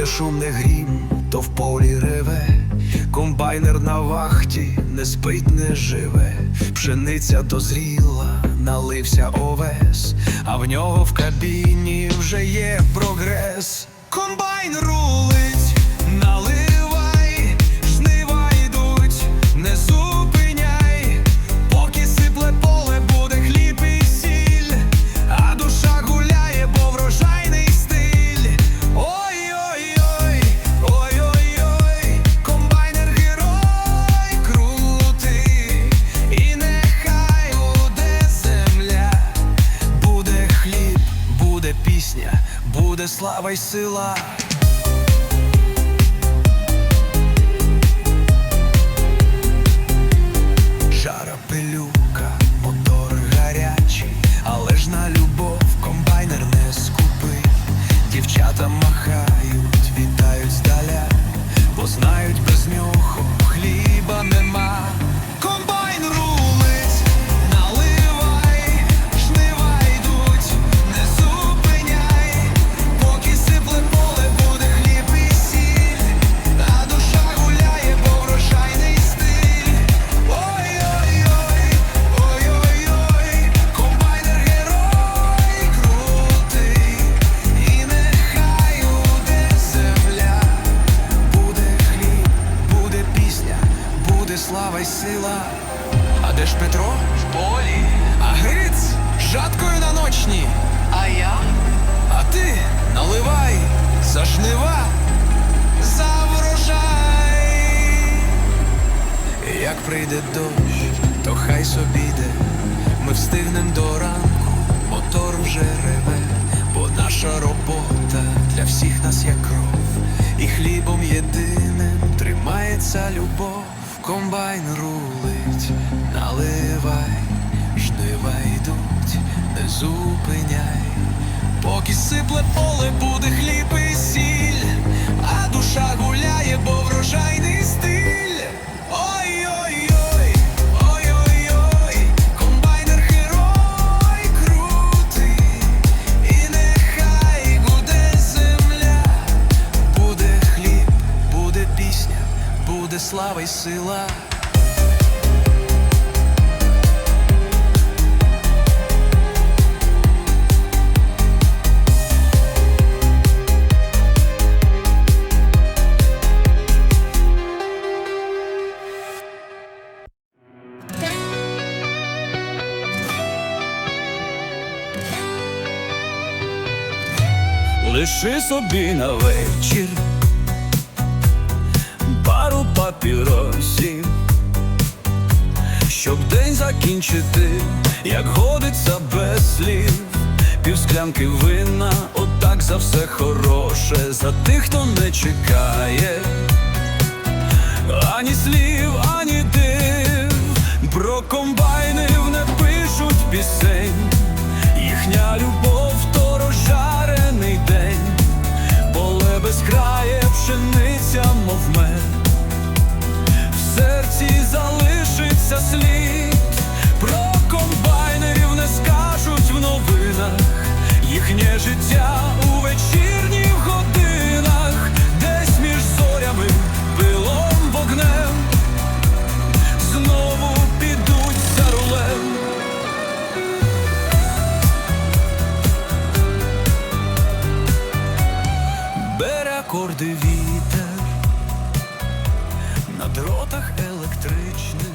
не шум, не грім, то в полі реве, комбайнер на вахті, не спить, не живе, пшениця дозріла, налився овес, а в нього в кабіні вже є прогрес. Комбайн рулить, слава й сила. Буде слава й сила. А де ж Петро? В полі. А Гриць жаткою на ночні. А я? А ти наливай за жнива, за врожай. Як прийде дощ, то хай собі йде. Ми встигнем до ранку, мотор вже реве, бо наша робота для всіх нас як кров, і хлібом єдиним тримається любов. Комбайн рулить, наливай, жнива йдуть, не зупиняй. Поки сипле поле буде хліб і сіль, а душа гуляє, бо врожайний слава й сила. Лиши собі на вечір пару папіросів, щоб день закінчити, як годиться без слів, півсклянки вина, отак за все хороше, за тих, хто не чекає, ані слів, ані див, про комбайнів не пишуть пісень, їхня любов то розжарений день, поле безкрає пшениця, мов мед, залишиться слід, про комбайнерів не скажуть в новинах, їхнє життя на дротах електричних